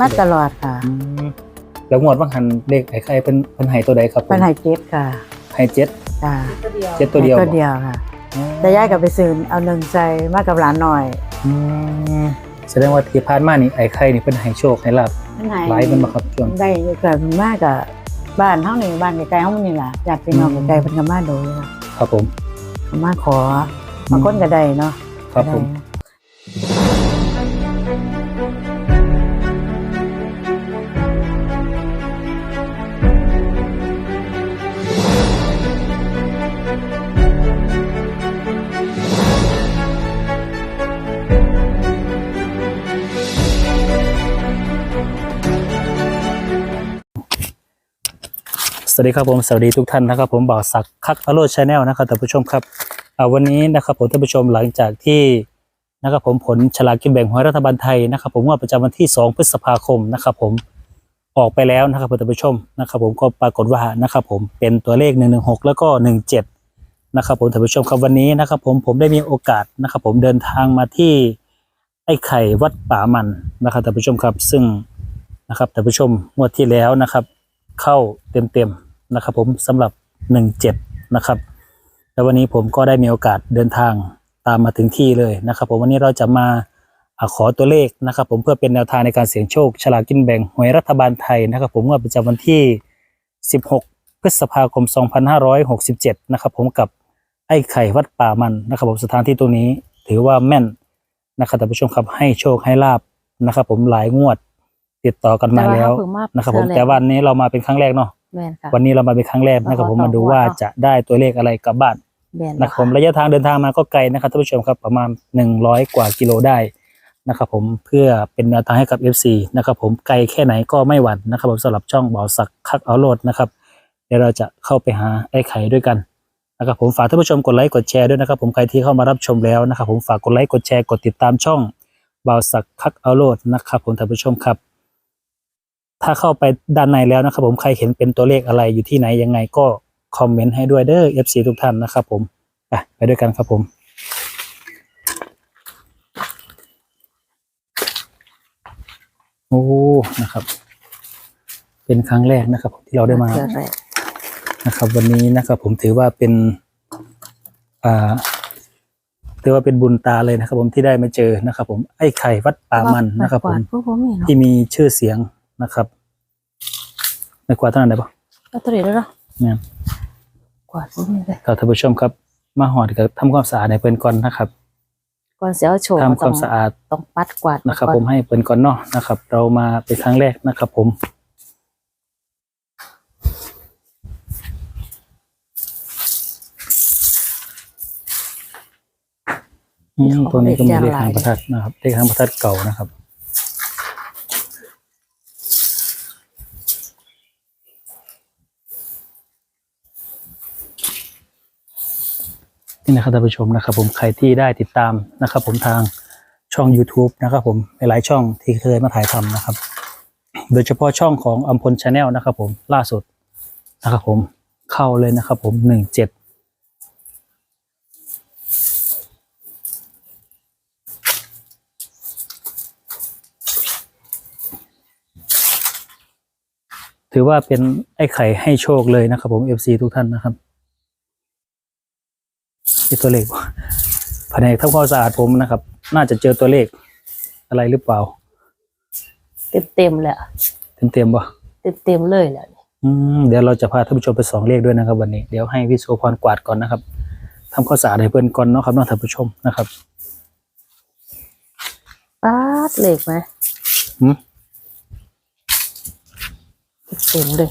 มาตลอดค่ะอืมแล้วงวดว่างหันเลขไอ้ไข่เป็นเป็นไห้ตัวใดครับผมเป็นไฮเจ็ตค่ะไห้เจ็ดจ้าเจ็ดตัวเดียวตัวเดียวค่ะอ๋อแต่ย้ายกับไปซื้อเอาหนึ่งใจมากับหลานหน่อยอืมแสดงว่าที่ผ่านมานี่ไอ้ไข่นี่เป็นไห้โชคให้ลาบเป็นไงหลายมันมาครับช่วงได้เกิดมากกับบ้านเท่านี้บ้านไกลๆห้องนี่แหละญาติพี่น้องอืมไกลๆเป็นกันมาดูเลยค่ะครับผม มาขอบางคนก็ได้เนาะครับผม ได้ วัสดีครับผมสวัสดีทุกท่านนะครับผมบ่าวศักดิ์คักอโรชาแนลนะครับท่านผู้ชมครับวันนี้นะครับผมท่านผู้ชมหลังจากที่นะครับผมผลฉลากกินแบ่งหวยรัฐบาลไทยนะครับผมงวดประจำวันที่ 2 พฤษภาคมนะครับผมออกไปแล้วนะครับท่านผู้ชมนะครับผมก็ปรากฏว่านะครับผมเป็นตัวเลข 116 แล้วก็ 17นะครับผมท่านผู้ชมครับวันนี้นะครับผมผมได้มีโอกาสนะครับผมเดินทางมาที่ไอ้ไข่วัดป่ามันนะครับท่านผู้ชมครับซึ่งนะครับท่านผู้ชมงวดที่แล้วนะครับเข้าเต็มๆ นะครับผมสำหรับ 17 นะครับ แล้ววันนี้ผมก็ได้มีโอกาสเดินทางตามมาถึงที่เลยนะครับ ผมวันนี้เราจะมาอ่าขอตัวเลขนะครับ ผมเพื่อเป็นแนวทางในการเสี่ยงโชคฉลากกินแบ่งหวยรัฐบาลไทยนะครับ ผมงวดประจำวันที่ 16 พฤษภาคม 2567 นะครับ ผมกับไอ้ไข่วัดป่ามันนะครับ ผมสถานที่ตรงนี้ถือว่าแม่นนะครับท่านผู้ชมครับให้โชคให้ลาบนะครับ ผมหลายงวดติดต่อกันมาแล้วต่เขเพิ่งมานะครับ ผมเทื่อแต่วันนี้เรามาเป็นครั้งแรกเนาะ แม่นค่ะ วันนี้เรามาเป็นครั้งแรกนะครับเราก็ผมมาดูต้องว่าว่าเนอะจะได้ตัวเลขอะไรกลับบ้านแม่นนะครับผมระยะทางเดินทางมาก็ไกลนะครับท่านผู้ชมครับประมาณ 100 กว่ากิโลได้นะครับผมเพื่อเป็นแนวทางให้กับ FC นะครับผมไกลแค่ไหนก็ไม่หวั่นนะครับผมสำหรับช่องเบาสักคักเอาโลดนะครับเดี๋ยวเราจะเข้าไปหาไอ้ไข่ด้วยกันนะครับผมฝากท่านผู้ชมกดไลค์กดแชร์ด้วยนะครับผมใครที่เข้ามารับชมแล้วนะครับผมฝากกดไลค์กดแชร์กดติดตามช่องเบาสักคักเอาโลดนะครับผมท่านผู้ชมครับ ถ้าเข้าไปด้านในแล้วนะครับผมใครเห็นเป็นตัวเลขอะไรอยู่ที่ไหนยังไงก็คอมเมนต์ให้ด้วยเด้อ FC ทุกท่านนะครับผมไปไปด้วยกันครับผมโอ้นะครับ เป็นครั้งแรกนะครับ ที่เราได้มาเทื่อแรกนะครับ วันนี้นะครับ ผมถือว่าเป็นอ่าถือว่าเป็นบุญตาเลยนะครับ ผมที่ได้มาเจอนะครับ ผมไอ้ไข่วัดป่ามันนะครับ ผมพวกผมนี่เนาะที่มีชื่อเสียงนะครับ ไม่กวาดเท่านั้นได้ปะก็ตัวนี้แล้วเนาะเนี่ยกวาดพวกนี้เลยครับท่านผู้ชมครับ มาหอดกับทำความสะอาดในเปิ้นก่อนนะครับก่อนเสียเอาโชว์ทำความสะอาดต้องปัดกวาดนะครับก่อผมให้เปิ้นก่อนเนาะนะครับ เรามาเป็นครั้งแรกนะครับ ผมอืมตัวนี้ก็มีเลขทางประทัดนะครับเลขทางประทัดเก่านะครับ นี่นะครับท่านผู้ชมนะครับ ผมใครที่ได้ติดตามนะครับ ผมทางช่อง YouTube นะครับ ผมหลายๆช่องที่เคยมาถ่ายทำนะครับ โดยเฉพาะช่องของอัมพลชาแนลนะครับ ผมล่าสุดนะครับ ผมเข้าเลยนะครับ ผมหนึ่งเจ็ดถือว่าเป็นไอ้ไข่ให้โชคเลยนะครับ ผม FC ทุกท่านนะครับ ที่ตัวเลขวะแผนกทำความสะอาดผมนะครับ น่าจะเจอตัวเลขอะไรหรือเปล่า เต็มเต็มๆเลยอะเต็มๆปะเต็มเต็มๆเลยแหละอืมเดี๋ยวเราจะพาท่านผู้ชมไปสองเลขด้วยนะครับ วันนี้เดี๋ยวให้พี่โสพรกวาดก่อนนะครับทำความสะอาดให้เพื่อนก่อนเนาะครับเน้องท่านผู้ชมนะครับปัดเหล็กไหมหืม เต็มเลย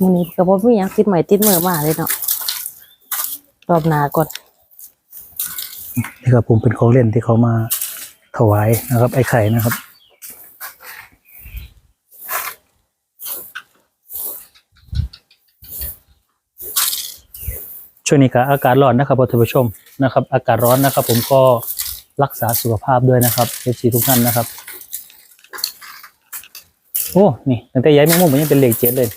มันนี้ก็บ่มีหยังติดใหม่ติดมือมาเลยเนาะรอบหน้าก่อนนี่ครับผมเป็นของเล่นที่เขามาถวายนะครับ ไอ้ไข่นะครับ ช่วงนี้ก็อากาศร้อนนะครับท่านผู้ชมนะครับ อากาศร้อนนะครับ ผมก็รักษาสุขภาพด้วยนะครับเอฟซีทุกท่านนะครับ โอ้ นี่ตั้งแต่ย้ายแมงมุมมันยังเป็นเหลขเจ็ดเลย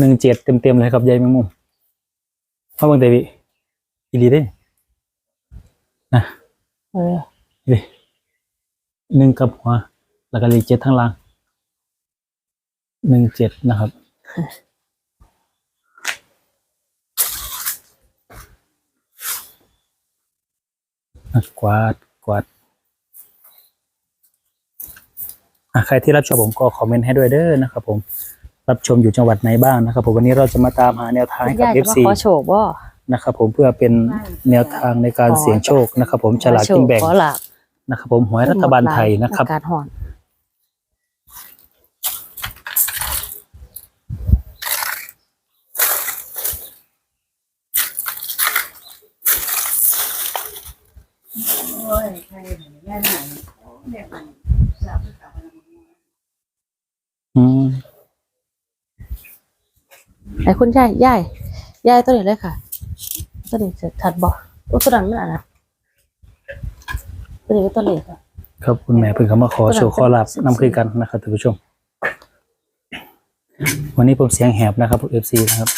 หนึ่งเจ็ดเต็มๆเลยครับย้ายแมงมุมเพราะบางทีอีหลีได้นะเออนี่หนึ่งกับหัวแล้วก็เลขเจ็ดทั้างล่างหนึ่งเจ็ดนะครับอะกวาดกวาดอะใครที่รับชมผมก็คอมเมนต์ให้ด้วยเด้อนะครับผม รับชมอยู่จังหวัดไหนบ้างนะครับ ผมวันนี้เราจะมาตามหาแนวทางคุณให้กับยายจะมา FC ขอโชคบ่นะครับผมเพื่อเป็นแนวทางในการเสี่ยงโชคนะครับ ผมฉลากกินแบ่งขอลาบนะครับผมหวยรัฐบาลไทยนะครับอากาศร้อนโอ้ยใครเห็นแม่หน่อยโอ้เด็กมันสาวสาวมันอืม ไหนคุณยายยายยายตัวนี้เลยค่ะ ตัวนี้จะถัดบ่โอ้ตัวนั้นมันอะนะตัวนี้เป็นตัวเล็กอะครับคุณแม่เพิ่งเข้ามาขอโชว์ขอลาบนำคุยกันนะครับท่านผู้ชม วันนี้ผมเสียงแหบนะครับเอฟซีนะครับ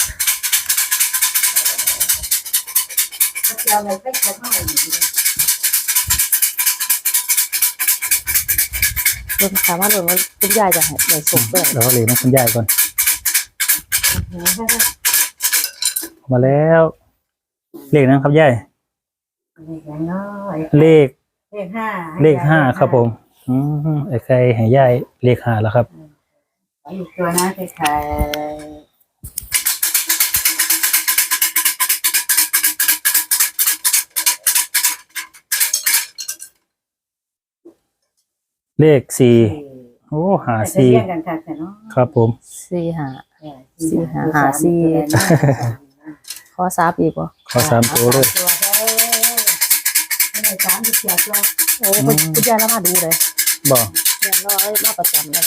เราเลยไปเก็บมาอยู่ดีเบิ่งสามารถเบิ่งว่าคุณยายจะให้ได้ส่งไปแล้วก็เลยน้องคุณยายก่อน มาแล้ว เลขนะครับยายเล็กน้อยเลข เลขห้าเลขห้าครับผม อืมไอ้ใครให้ยายเลขห้าแล้วครับอีกตัวนะคล้ายเลขสี่ๆโอ้หาจะสี่เรียกกันค่ะแต่เนาะครับผมสี่ห้า สี่หาหาสี่ขอสามอีกบ่ขอสามตัวเลยตัวเด้ไม่ได้สามสิบเจ็ดตัวโอ้คุณคุณยายแล้วมาดูเลยบอกยายรอมาประจำเลย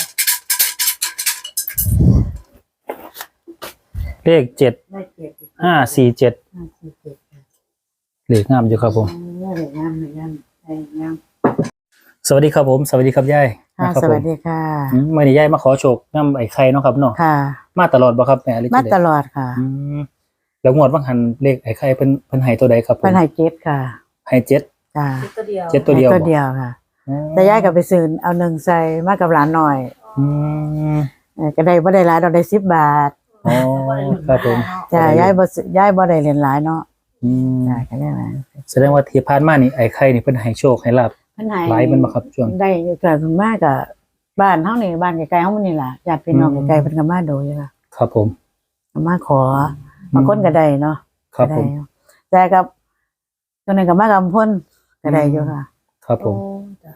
เลขเจ็ดได้เจ็ดห้าสี่เจ็ดห้าสี่เจ็ดเลขงามอยู่ครับผมเลขงามเลขงามเลขงาม สวัสดีครับผม สวัสดีครับยายค่ะนะครับสผวัมสดีค่ะอืมมื่อนี้ยายมาขอโชคน้ำไอ้ไข่เนาะครับเนาะค่ะ มาตลอดบ่ครับแม่หรือมาจังใดตลอดค่ะอืมแล้วงวดว่างหันเลขไอ้ไข่เพิ่นเพิ่นให้ตัวใดครับผมเป็นไฮเจ็ดค่ะให้เจ็ดจ้าตัวเดียวเจ็ดตัวเดียวตัวบ่เดียวค่ะอ๋อแต่ยายก็ไปซื้อเอาหนึ่งใส่มากับหลานหน่อยอืมเออก็ได้บ่ได้หลายดอกได้สิบบาทอ๋อครับผมจ้ายายบ่ซื้อยายบ่ได้เรียนหลายเนาะอืมจ้าก็ได้มาแสดงว่าที่ผ่านมานี่ไอ้ไข่นี่เพิ่นให้โชคให้ลาบ เพิ่นให้หลายมันบ่ครับช่วง ได้เกิดขึ้นมาก็บ้านเฮานี่บ้านใกล้ๆเฮามันนี่ล่ะญาติพี่น้องอืมใกล้ๆเพิ่นก็มาดูอยู่ค่ะครับผม ก็มาขอบางคนก็ได้เนาะครับผม ก็ได้อยู่แต่กับตัวนึงก็มากับพ่นก็ได้อยู่ค่ะ ครับผมโอ้จ้ะ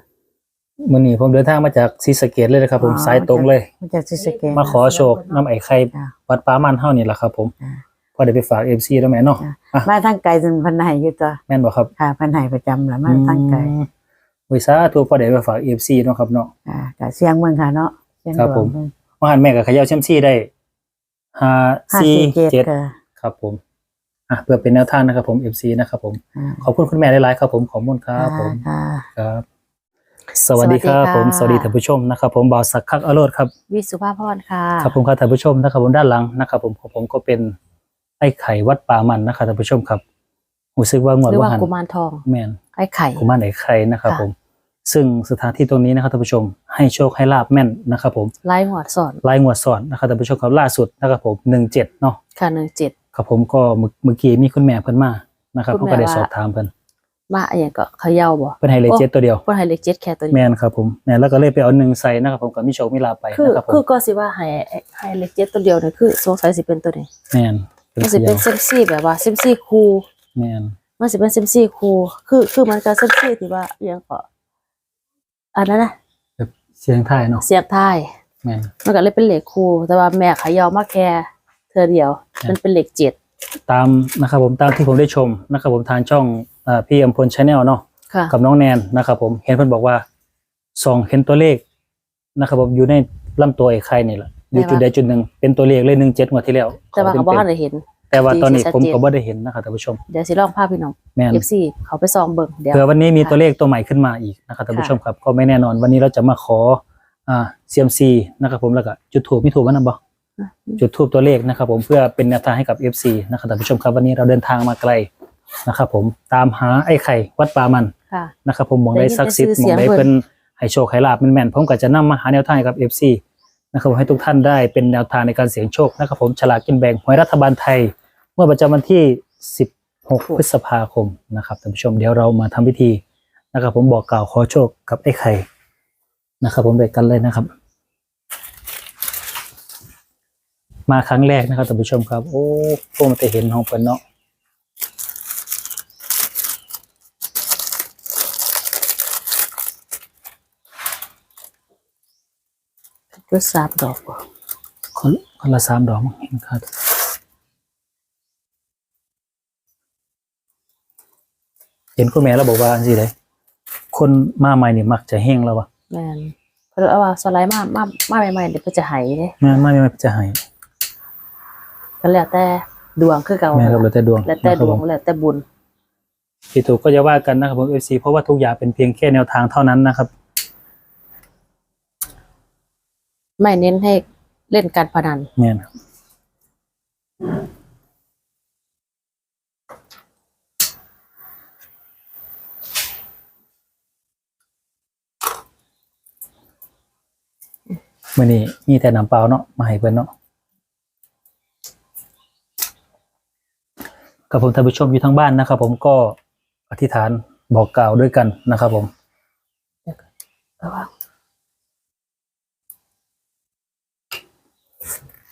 มื่อนี้ผมเดินทางมาจากศรีสะเกดเลยนะครับ ผมอ๋อ สายตรงเลย มันจะสิสะเกตมาขอโชคน้ำไอ้ไข่จ้ะวัดป้ามันเฮานี่แหละครับ ผมจ้ะ พอได้ไปฝากเอฟซีแล้วแม่เนาะจ้ะอะมาทางไกลจนเพันไหอยู่ตัวแม่นบ่ครับค่ะเพันไหประจำละมาทางไกลอืม วิสาทุกพอได้ไปฝากเอฟซีเนาะครับเนาะ อ่าก็เสียงเมืองค่ะเนาะเสียงครับดวงผมเบิ่งว่าหันแม่กับขยาวเชมซี่ได้ห้าห้าสี่สี่เจ็ดเจ็ดค่ะครับผม อะเพื่อเป็นแนวทางนะครับผมเอฟซีนะครับผม อ่าขอบคุณคุณแม่หลายๆครับผมขอบคุณครับผม ค่ะ ครับ สวัสดีครับผมสวัสดีท่านผู้ชมนะครับผมบ่าวสักคักอโรดครับ วิสุภาพรค่ะ ครับผมครับท่านผู้ชมนะครับผมด้านหลังนะครับผมของผมก็เป็นไอ้ไข่วัดป่ามันนะครับท่านผู้ชมครับรู้สึกว่างวดหรือว่าว่าหันกุมารทอง แมน ไอ้ไข่กุมารไอ้ไข่นะครับค่ะผม ซึ่งสถานที่ตรงนี้นะครับท่านผู้ชม ให้โชคให้ลาบแม่นนะครับผมไล่หัวสอนลายงวดสอนนะครับท่านผู้ชมครับล่าสุดนะครับผมหนึ่งเจ็ดเนาะค่ะหนึ่งเจ็ดครับผมก็เมื่อเมื่อกี้มีคุณแม่เพิ่นมานะครับคุเขาณแม่ก็ได้ว่าสอบถามเพิ่นมาอะไรอย่างก็เขย่าบ่เพิ่นให้เลขโอ้เจ็ดตัวเดียวเพิ่นให้เล็กเจ็ดแค่ตัวแมนี้นครับผมแมนแล้วก็เลยไปเอาหนึ่งใส่นะครับผมกับมิโชคมิลาไปคือนะครับผมคือก็สิว่าให้ให้เล็กเจ็ดตัวเดียวเนี่ยคือสงสัยสิเป็นตัวนี้แมนเป็นมันขสิเป็ยานวเซมซี่แบบว่าเซมซี่คูลแมน มันสิเป็นเซมซี่คูลคือคือมันก็เซมซี่ที่ว่าอหยังก็อันนั้นนะแบบเสียงไทายเนาะเสียงท้ายแมนมันก็เลยเป็นเหล็กคูลแต่ว่าแม่เขย่ามาแค่เธอเดียว มันเป็นเหล็กเจ็ดตามนะครับผมตามที่ผมได้ชมนะครับผมทางช่องเอ่อพี่อมพลชาแนลเนาะค่ะกับน้องแนนนะครับผมเห็นเพิ่นบอกว่าส่องเห็นตัวเลขนะครับผมอยู่ในลำตัวไอ้ไข่นี่แหละอยู่จุดใดจุดหนึ่งเป็นตัวเลขเลยหนึ่งเจ็ดงวดที่แล้วแต่ว่าเขาบ่ทันได้เห็นๆ แต่ว่าตอนนี้ชัดเจนผมก็บ่ได้เห็นนะครับท่านผู้ชม เดี๋ยวสิลองพาพี่น้องแม่น FC เขาไปซองเบิ่งเดี๋ยว เผื่อวันนี้มีตัวเลขตัวใหม่ขึ้นมาอีกนะครับท่านผู้ชมครับก็ไม่แน่นอนวันนี้เราจะมาขออ่า CMC นะครับผมแล้วก็จุดถูกมีถูกมั้ยนะบ่จุดทูบตัวเลขนะครับผมเพื่อเป็นแนวทางให้กับ FC นะครับท่านผู้ชมครับวันนี้เราเดินทางมาไกลนะครับผมตามหาไอ้ไข่วัดปามันค่ะ นะครับผมหมองได้ได้ยินศักดิ์สิทธิ์แต่หมชื่อองเสียงได้เพิ่เพิ่นนให้โชคให้ลาบแม่นๆผมก็จะนำมาหาแนวทางให้กับ FC นะครับผมให้ทุกท่านได้เป็นแนวทางในการเสี่ยงโชคนะครับผมฉลากกินแบ่งหวยรัฐบาลไทยเมื่อประจำวันที่ 16 พฤษภาคมนะครับท่านผู้ชมเดี๋ยวเรามาทำพิธีนะครับ ผมบอกกล่าวขอโชคกับไอ้ไข่นะครับ ผมด้วยกันเลยนะครับ มาครั้งแรกนะครับท่านผู้ชมครับ โอ้พวกมันจะเห็นห้องเปินเนาะจุดสามดอกบ่คนคนละสามดอกมั้งเห็นครับ เห็นคุณแม่เราบอกว่าอันสิเลยคนมาใหม่นี่มักจะแห้งแล้ววะแม่นเพราะเอาว่าสไลด์มามามาใหม่ๆเดี๋ยวเพิ่นจะหายเด้แม่มาใหม่จะหายก็แล้วแต่ดวงคือเก่าแม่ครับแล้วแต่ดวงแล้วแต่นะคดรับวผงมแล้วแต่บุญผิดถูกก็จะว่ากันนะครับผมเอฟซีเพราะว่าทุกอย่างเป็นเพียงแค่แนวทางเท่านั้นนะครับ ไม่เน้นให้เล่นการพนันแม่นค มื่อนี้มีแต่น้ำเปล่าเนาะมาให้เพื่อนเนาะกับผมท่านผู้ชมอยู่ทั้งบ้านนะครับ ผมก็อธิษฐานบอกกล่าวด้วยกันนะครับผมระวัง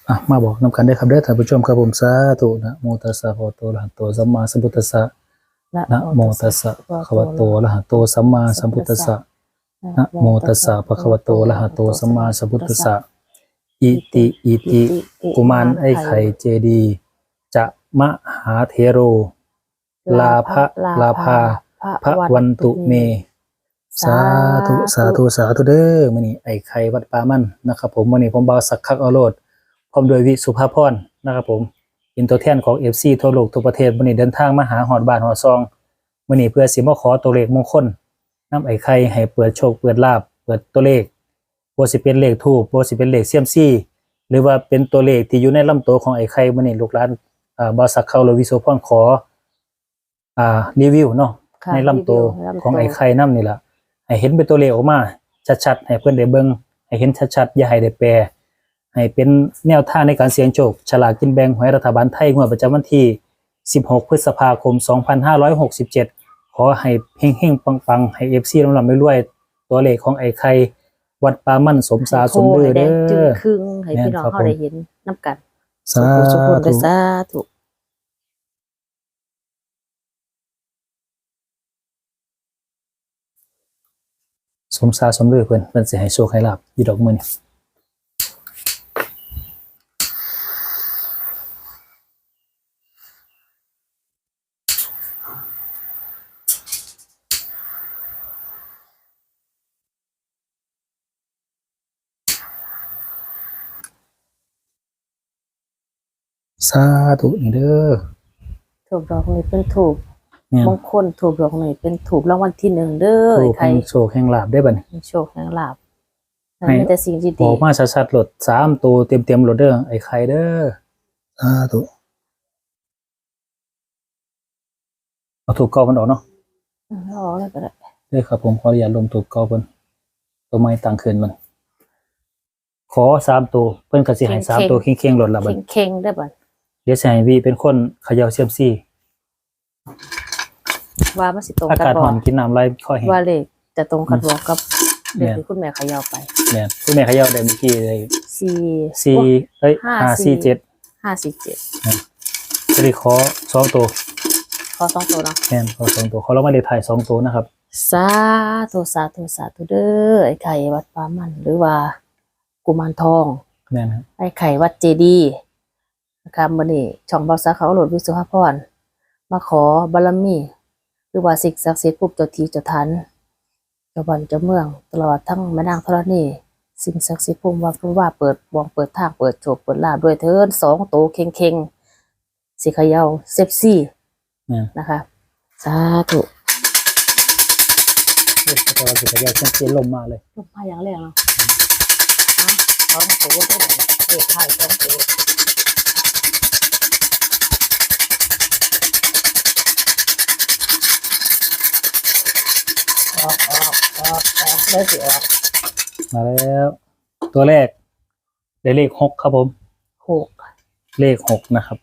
อะมาบอกนำกันได้ครับเด้ท่านผู้ชมครับผมสาธุนะโมตัสสะภะวะโตอะระหะโตสัมมาสัมพุทธัสสะนะโมตัสสะภะวะโตอะระหะโตสัมมาสัมพุทธัสสะ นะโมตัสสะภะคะวะโตอะระหะโตสัมมาสัมพุทธัสสะอิติอิติกุมารไอไข่เจดีจะมหาเทโร ลาภะลาภาพระวันตุเม สาธุสาธุสาธุเด้อมื้อนี้ไอไข่วัดปามันนะครับผมมื้อนี้ผมบาสักคักอโลดพร้อมด้วยวิสุภาพรนะครับผมเป็นตัวแทนของ FC ทั่วโลกทั่วประเทศมื้อนี้เดินทางมาหาฮอดบานฮอดซองมื้อนี้เพื่อสิมาขอตัวเลขมงคล นำไอ้ไข่ให้เปิดโชคเปิดลาภเปิดตัวเลขบ่สิเป็นเลขทูปบ่สิเป็นเลขเซียมซีหรือว่าเป็นตัวเลขที่อยู่ในลำตัวของไอ้ไข่มื้อนี้ลูกหลานอ่าบ่าวสักเข้าหรือวิสุภาพรขออ่ารีวิวเนาะค่ะในลำตัวรีวิวลำของไอ้ไข่น้ำนี่แหละให้เห็นเป็นตัวเลขออกมาชัดๆให้เพื่อนได้เบิ่งให้เห็นชัดๆอย่าให้ได้แปรให้เป็นแนวทางในการเสี่ยงโชคฉลากกินแบ่งหวยรัฐบาลไทยงวดประจำวันที่ 16 พฤษภาคม 2567 ขอให้เฮงๆปังๆ ให้ FC ลำลำรวยๆตัวเลขของไอ้ไข่วัดปามั่นสมสาสมฤอให้แดเด้งจึงอครึ่งให้พี่น้องแม่นครับเขาได้เห็นน้ำกันสาสุขสุขธุสาธุสมสาสมฤอเพิ่นเพิ่นสิให้โชคให้ลาภอยู่ดอกมื้อนี้ สาธุนี่เด้อถูกดอกนี้เป็นถูกเนี่ยมงคลถูกดอกนี้เป็นถูกรางวัลที่หนึ่งเด้อถูกใครแห่งโชคแห่งลาบได้บัดนี้มีโชคแห่งลาบให้มีแต่สิ่งที่บดีอกมาชัดๆโหลดสามตัวเต็มๆโหลดเด้อไอ้ไข่เด้อสาธุเอาถูกเกามันออกเนาะอืมเอาแล้วก็ได้เด้อครับผมขออนุญาตลงถูกเกาเพิ่นตัวไม้ต่างคืนมันขอสามตัวเพิ่นก็สิให้สามตัวเข่งๆโหลดละบัดเข่งๆได้บ่ เดี๋ยวสิให้วีเป็นคนเขย่าเซียมซี่ว่ามันสิตรงอากันกาศบ่ร้อนกินน้ำไหลค่อยแห้งว่าเลขจะตรงกันบ่กับเลขแม่นที่คุณแม่เขยาวไปแม่นคุณแม่เขย่าได้เมื่อกี้เลยสี่สี่เอ้ยห้าห้าสี่สี่เจ็ดห้าสี่เจ็ดจะได้ขอสองตัวขอสองตัวเนาะแม่นขอสองตัวขอรางวัลเลขท้ายสองตัวนะครับ สาธุสาธุสาธุเด้อไอ้ไข่วัดปามันหรือว่า กุมารทอง แม่นครับไอ้ไข่วัดเจดีย์ นะครับมื้อนี้ช่องเบาสาเขาโหลดวิสุภาพรมาขอบารมีหรือว่าสิ่งศักดิ์สิทธิ์ปุ๊บเจ้าทีเจ้าทันเจ้าบ้านเจ้าเมือง ตลอดทั้งแม่นางธรณีสิ่งศักดิ์สิทธิ์พุ่มว่าพุ่มว่าเปิดวงเปิดทางเปิดโฉบเปิดลาบด้วยเทินสองโตวเข่งๆสิเขยาเซฟซี่แม่นนะคะสาธุเอ้ยแต่ว่าสิเขย่าเซียมซี่ลมมาเลยลงมาอย่างแรงเนาะอะสองโตวได้ไหมเด็กไข่สองโต ออกออกออกออกได้สิออกมาแล้ว ตัวแรก ได้เลขหกครับผม หกเลขหกนะครับ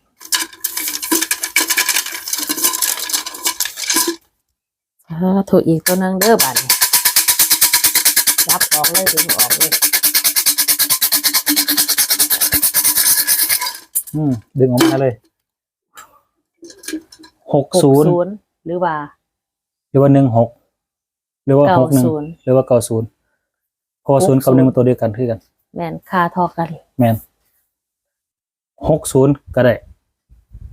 อ่าถูกอีกตัวหนึงเด้อบัดนี้รับออกเลยดึงออกเลยอืม ดึงออกมาเลยหกหกศูนย์ศูนย์หรือว่า หรือว่าหนึ่งหก หรือว่าเก้าหกหนึ่งศูนย์หรือว่าเก้าศูนย์เพราะว่าหกศูนย์กับศูนย์หนึ่งมันตัวเดียวกันคือกัน แม่นค่าเทอกัน แมนหกศูนย์ก็ได้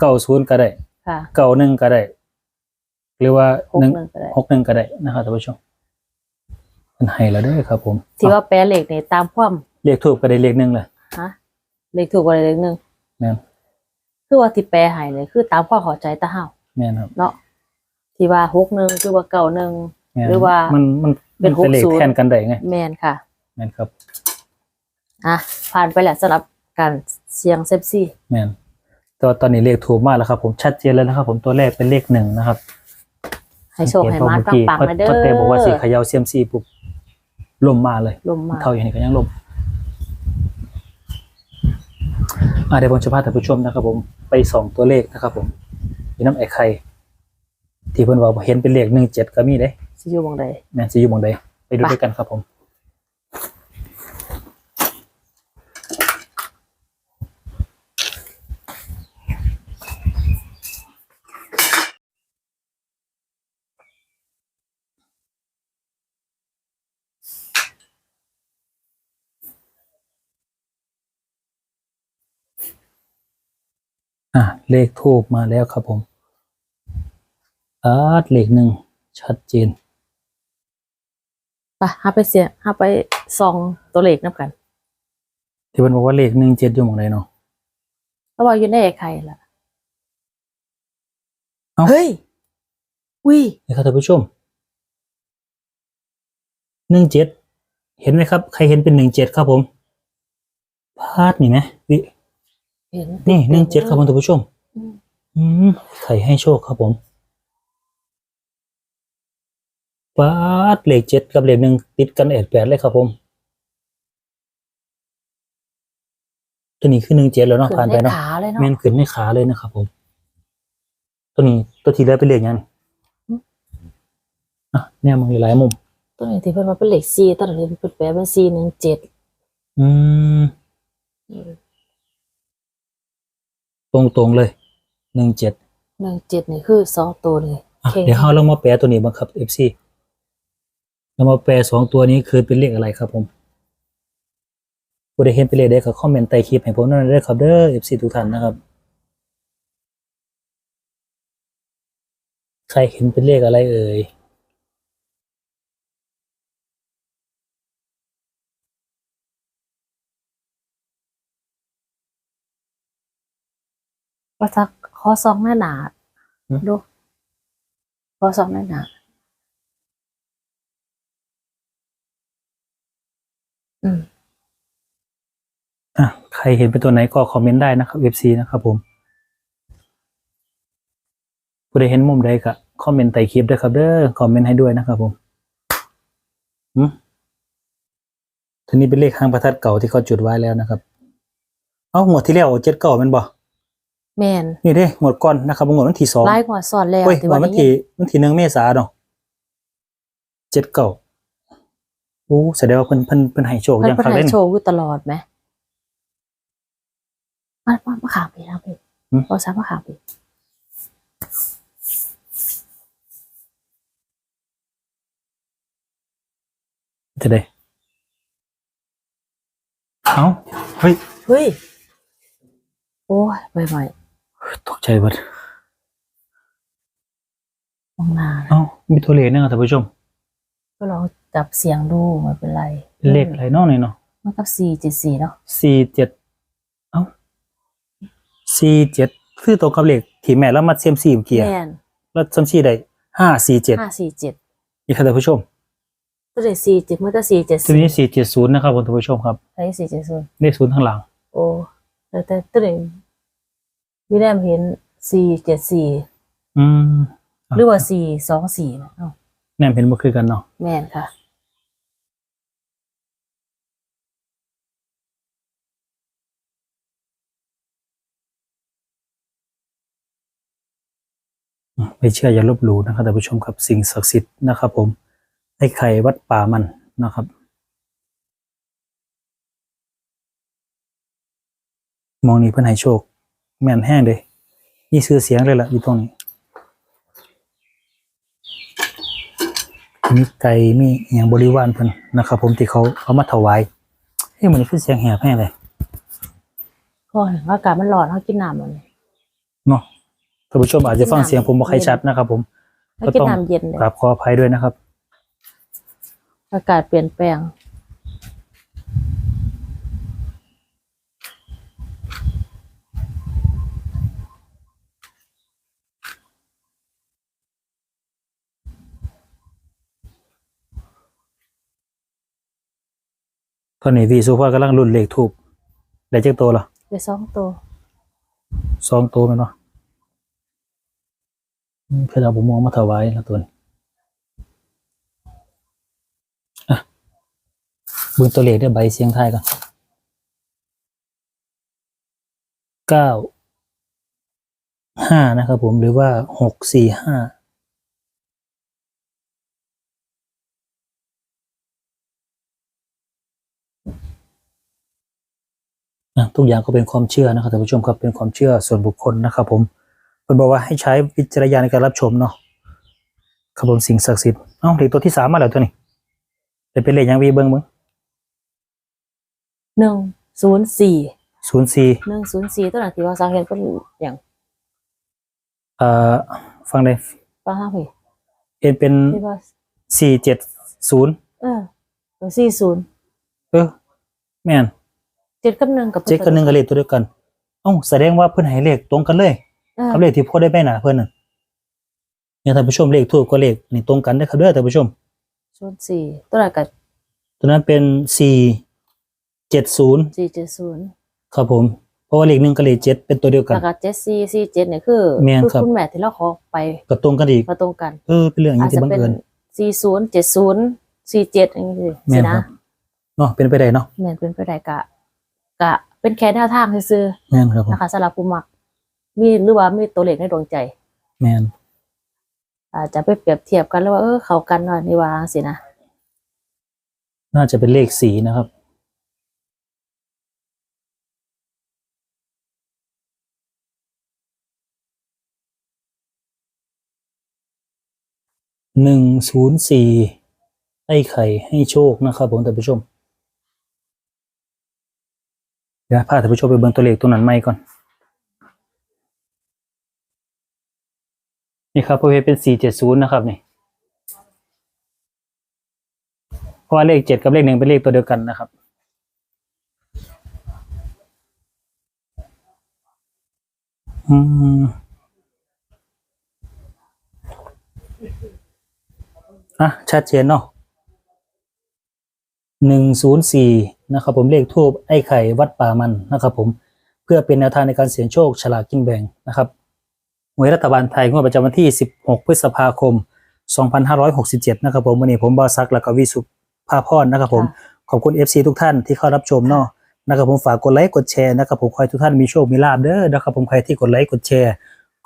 เก้าศูนย์ก็ได้ค่ะเก้าหนึ่งก็ได้ หรือว่าหกหนึ่งหนึ่งก็ได้หกหนึ่งก็ได้นะครับท่านผู้ชมมันให้แล้วเด้วยครับ ผมที่ว่าแปลเลขนี่ตามความเลขทูบก็ได้เลขหนึ่งเลยฮะเลขถูกกว่าเลขหนึ่งแม่นคือว่าที่แปลให้เลยคือตามความเข้าใจตาเฮาแม่นครับ เนาะที่ว่าหกหนึ่งคือว่าเก่าหนึ่งแม่น หรือว่ามัมันมันเป็นมันเป็นเลข60แทนกันได้ไงแมนค่ะแม่นครับอะผ่านไปแล้วสำหรับการเสียงเซฟซี่แม่นแต่ว่าตอนนี้เลขถูกมากแล้วครับ ผมชัดเจนแล้วนะครับ ผมตัวแรกเป็นเลขหนึ่งนะครับให้โชคให้มาเมื่อกี้ปังๆนะเด้อพอเต้บอกว่าสีเขยาวเซียมซีปุ๊บลมมาเลยลมมาเท่าอย่างนี้ก็ยังลมอ่าเดี๋ยวผมจะพาท่านผู้ชมนะครับผมไปส่องตัวเลขนะครับผมอยู่น้ำไอ้ไข่ที่เพิ่นว่าเห็นเป็นเลขหนึ่งเจ็ดก็มีเด้ สิอยู่วงใดแมนสิอยู่หมองใดไปดูด้วยกันครับผม อะเลขทูบมาแล้วครับผมอาดเลขหนึ่งชัดเจน ไปหาไปเสียหาไปส่องตัวเลขนับกัน ที่เพิ่นบอกว่าเลขหนึ่งเจ็ดอยู่หมองใดเนาะเพราะว่าอยู่ในไอ้ไข่ล่ะเอ้า เฮ้ยอุ้ยนี่ครับท่านผู้ชมหนึ่งเจ็ดเห็นไหมครับ ใครเห็นเป็นหนึ่งเจ็ดครับผมพาดนี่ไหมวิเห็น นี่หนึ่งเจ็ดครับผมท่านผู้ชม อืม อืมไข่ให้โชคครับผม ปาดเลขเจ็ดกับเลขหนึ่งติดกันเอ็ดแปดเลยครับผม ตัวนี้คือหนึ่งเจ็ดแล้วเนาะขึ้ผ่านนไปในเนาะขาเลยเนาะแม่นขึ้นในขาเลยนะครับผม ตัวนี้ตัวที่เหลือเป็นเลขยังนี่อะเนี่ยมึงหลายๆมุม ตัวนี้ที่เพิ่นว่าเป็นเลขสี่ตัวนี้เพิ่นแปลเป็นสี่หนึ่งเจ็ดอืมตรงตรงๆเลยหนึ่งเจ็ดหนึ่งเจ็ดนี่คือสองตัวเลยอะเข่งเดี๋ยวเราลองมาแปลตัวนี้บ้างครับเอฟซี เรามาแปลสองตัวนี้คือเป็นเลขอะไรครับผมผู้ใดเห็นเป็นเลขใดก็คอมเมนต์ใต้คลิปให้ผมหนั่นด้ครับเด้อเอฟซีทุกท่านนะครับ ใครเห็นเป็นเลขอะไรเอ่ยว่าจะขอซองหน้าหนาดูขอซองหน้าหนา อืมอะใครเห็นเป็นตัวไหนก็คอมเมนต์ได้นะครับ FC นะครับผมผู้ใดเห็นมุมใดก็คอมเมนต์ใต้คลิปด้วยครับเด้อคอมเมนต์ให้ด้วยนะครับผมอืมทีนี้เป็นเลขหางประทัดเก่าที่เขาจุดไว้แล้วนะครับ เอ้าหมวดที่แล้วเจ็ดเก่ามันบ่แมนนี่เด้หมวดก่อนนะครับหมวดวันที่สองไล่หัวสอนแล้วเฮ้ยที่หมวว่าดได้วันยิที่นวันที่หนึ่งเมษาเนาะเจ็ดเก่าโอ้แสดงว่าเพิ่นเพิ่นเพิ่นให้โชคเพิ่นยังเพิ่นครั้งให้เล่น โชว์อยู่ตลอดไหมมามามาขามไปนะพี่หืมเอาซับมาขามไปจะได้เอ้าเฮ้ยเฮ้ยโอ้ยใบใหม่ตกใจเบิดมองหน้านะเอ้ามีตัวเลขนะครับท่านผู้ชมก็ลอง จับเสียงดูไมันเป็นไรเป็นเลขอะไรเนาะนี่เนาะมันกับสี่เจ็ดสี่เนาะสี่เจ็ดเอ้าสี่เจ็ดคือตรงกับเลขที่แม่แล้วมาเซียมสี่เมื่อกี้อะแม่นแล้วซัมซี่ได้ห้าสี่เจ็ดห้าสี่เจ็ดนี่ครับท่านผู้ชมตัวเด็สี่เจ็ดเมื่อตัวสี่เจ็ดตัวนี้สี่เจ็ดศูนย์นะครับท่านผู้ชมครับใช้สี่เจ็ดศูนย์เลขศูนย์ข้างหลัง โอ้แต่แต่ตัวเด็วิแรมเห็นสี่เจ็ดสี่อืมหรือว่าสี่สองสี่นะเอ้าแนมเห็นบ่คือกันเนาะ แม่นค่ะ ไม่เชื่ออย่าลบหลู่นะครับท่านผู้ชมครับสิ่งศักดิ์สิทธิ์นะครับ ผมไอ้ไข่วัดป่ามันนะครับ มองนี่เพื่อนให้โชค แม่นแห้งเลยมีชื่อเสียงเลยล่ะอยู่ตรงนี้มีไก่มีอหย่างบริวารเพิ่นนะครับ ผมที่เขาเอามาถวายเฮ้ยมันนี้คือเสียงแหบแห้งเลยก็เห็นว่าอากาศมันร้อนเขากินน้ำมันเนาะ ท่านผู้ชมอาจจะฟังเสียงผมบ่ค่อยชัดนะครับ ผมเขากินน้ำเย็นเลยกราบขออภัยด้วยนะครับ อากาศเปลี่ยนแปลง ตอนนี้พี่สุภาพกำลังรุ่นเลขทูบได้จักตัวเหรอไปสองตัว สองตัวแม่นบ่อืม เพื่อเอาผมมองมาถวายนะตัวนี้อะบิ่งตัวเลขด้วยใบเสียงไทยก่อนเก้าห้านะครับผมหรือว่าหกสี่ห้าทุกอย่างก็เป็นความเชื่อนะครับท่านผู้ชมครับเป็นความเชื่อส่วนบุคคลนะครับผม เพิ่นบอกว่าให้ใช้วิจารณญาณในการรับชมเนาะครับผมสิ่งศักดิ์สิทธิ์เอ้าเลขตัวที่สามมาแล้วตัวนี้ได้เป็นเลขหยังวีเบิ่งเบิ่งหนึ่งศูนย์สี่ศูนย์สี่หนึ่งศูนย์สี่ตัวไหนที่ว่าสาเหตุเป็นอย่างเอ่อฟังได้ป้าห้าพี่เอ็นเป็นที่ว่าสี่เจ็ดศูนย์เออตัวสี่ศูนย์เออแม่นเจ็ดกับหนึ่งกับเจ็ดกับหนึ่งกับเลขตัวเดียวกันเอ้าแสดงว่าเพิ่นให้เลขตรงกันเลย เออกับเลขที่พ่อได้ไปหนาเพิ่นน่ะเนี่ยท่านผู้ชมเลขทูบกับเลขนี่ตรงกันเด้อครับเด้อท่านผู้ชมศูนย์สี่ตัวไหนกับตัวนั้นเป็นสี่เจ็ดศูนย์สี่เจ็ดศูนย์ครับผมเพราะว่าเลขหนึ่งกับเลขเจ็ดเป็นตัวเดียวกันแล้วก็เจ็ดสี่สี่เจ็ดเนี่ยคือแม่นคือครับ คุณแม่ที่เราขอไปก็ตรงกันอีก มาตรงกัน เออเป็นเรื่องอย่างอาจที่จะบังเป็นเอิญ สี่ศูนย์เจ็ดศูนย์สี่เจ็ดอย่างนี้แม่สินคนะรับเนาะเป็นไปได้เนาะแม่นเป็นไปได้กะ กะเป็นแค่แนวทางซื่อแม่นครับผๆมนะคะสำหรับผู้มัก มีหรือว่ามีตัวเลขในดวงใจ แม่นอาจจะไปเปรียบเทียบกันแล้วว่าเออเขากันว่านี่ว่าสินะน่าจะเป็นเลขสีนะครับ หนึ่งศูนย์สี่ไอ้ไข่ให้โชคนะครับผมท่านผู้ชมเดี๋ยวพาท่านผู้ชมไปเบิ่งตัวเลขตัวนั้นใหม่ก่อน นี่ครับประเภทเป็นสี่เจ็ดศูนย์นะครับนี่เพราะว่าเลขเจ็ดกับเลขหนึ่งเป็นเลขตัวเดียวกันนะครับ อืมอะชัดเจนเนาะหนึ่งศูนย์สี่นะครับผมเลขทูบไอ้ไข่วัดป่ามันนะครับผมเพื่อเป็นแนวทางในการเสี่ยงโชคฉลากกินแบ่งนะครับ วยรัฐบาลไทยงวดประจำวันที่ 16 พฤษภาคม 2567 นะครับผมวันนี้ผมบอซักและก็วิสุภาพรนะครับผม ขอบคุณ FC ทุกท่านที่เข้ารับชมเนาะนะครับผมฝากกดไลค์กดแชร์นะครับผมขอให้ทุกท่านมีโชคมีลาบเด้อนะครับผมใครที่กดไลค์กดแชร์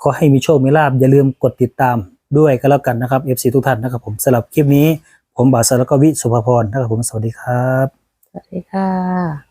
ขอให้มีโชคมีลาบอย่าลืมกดติดตามด้วยก็แล้วกันนะครับ FC ทุกท่านนะครับผมสำหรับคลิปนี้ ผมบาสแล้วก็วิสุภาพรนะครับผมสวัสดีครับ สวัสดีค่ะ